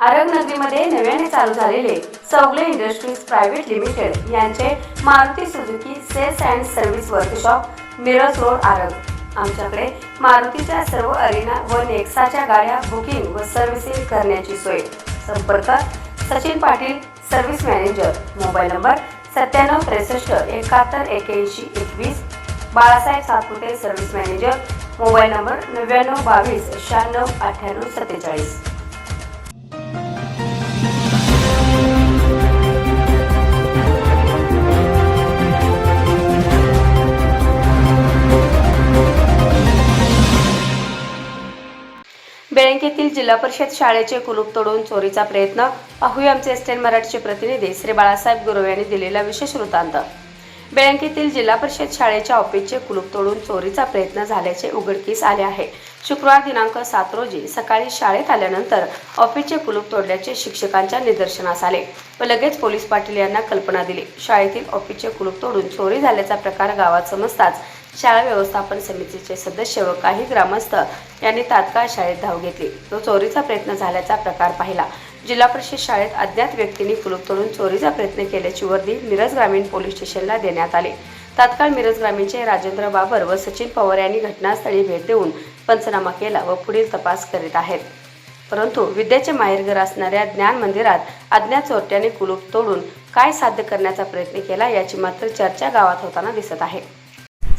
आरग नगरीमध्ये नव्याने चालू झालेले सवले इंडस्ट्रीज प्रायव्हेट लिमिटेड यांचे Maruti Suzuki sales and service workshop Miraj road Arag आमच्याकडे मारुतीच्या सर्व अरिना व नेक्साच्या गाड्या बुकिंग व सर्व्हिसिंग करण्याची सोय. संपर्क Sachin Patil service manager. Mobile number सत्त्याण्णव त्रेसष्ट एकाहत्तर एक्याऐंशी एकवीस. Balasaheb Satpute service manager. Mobile number नव्याण्णव बावीस शहाण्णव अठ्ठ्याण्णव सत्तेचाळीस. बेळंकेतील जिल्हा परिषद शाळेचे कुलूप तोडून चोरीचा प्रयत्न. पाहूया आमचे एस्टेन मराठीचे प्रतिनिधी श्री बाळासाहेब गुरव यांनी दिलेला विशेष वृत्तांत. बेळंकेतील जिल्हा परिषद शाळेच्या ऑफिसचे कुलूप तोडून चोरीचा प्रयत्न झाल्याचे उघडकीस आले आहे. शुक्रवार दिनांक सात रोजी सकाळी शाळेत आल्यानंतर ऑफिसचे कुलूप तोडल्याचे शिक्षकांच्या निदर्शनास आले व लगेच पोलीस पाटील यांना कल्पना दिली. शाळेतील ऑफिसचे कुलूप तोडून चोरी झाल्याचा प्रकार गावात समजताच शाळा व्यवस्थापन समितीचे सदस्य व काही ग्रामस्थ यांनी तात्काळ शाळेत धाव घेतली. तो चोरीचा प्रयत्न झाल्याचा प्रकार पाहिला. जिल्हा परिषद शाळेत अज्ञात व्यक्तींनी कुलूप तोडून चोरीचा प्रयत्न केल्याची वर्दी मिरज ग्रामीण पोलीस स्टेशनला देण्यात आली. तात्काळ मिरज ग्रामीणचे राजेंद्र बाबर व सचिन पवार यांनी घटनास्थळी भेट देऊन पंचनामा केला व पुढील तपास करीत आहेत. परंतु विद्याचे माहेरघर असणाऱ्या ज्ञान मंदिरात अज्ञात चोरट्याने कुलूप तोडून काय साध्य करण्याचा प्रयत्न केला याची मात्र चर्चा गावात होताना दिसत आहे.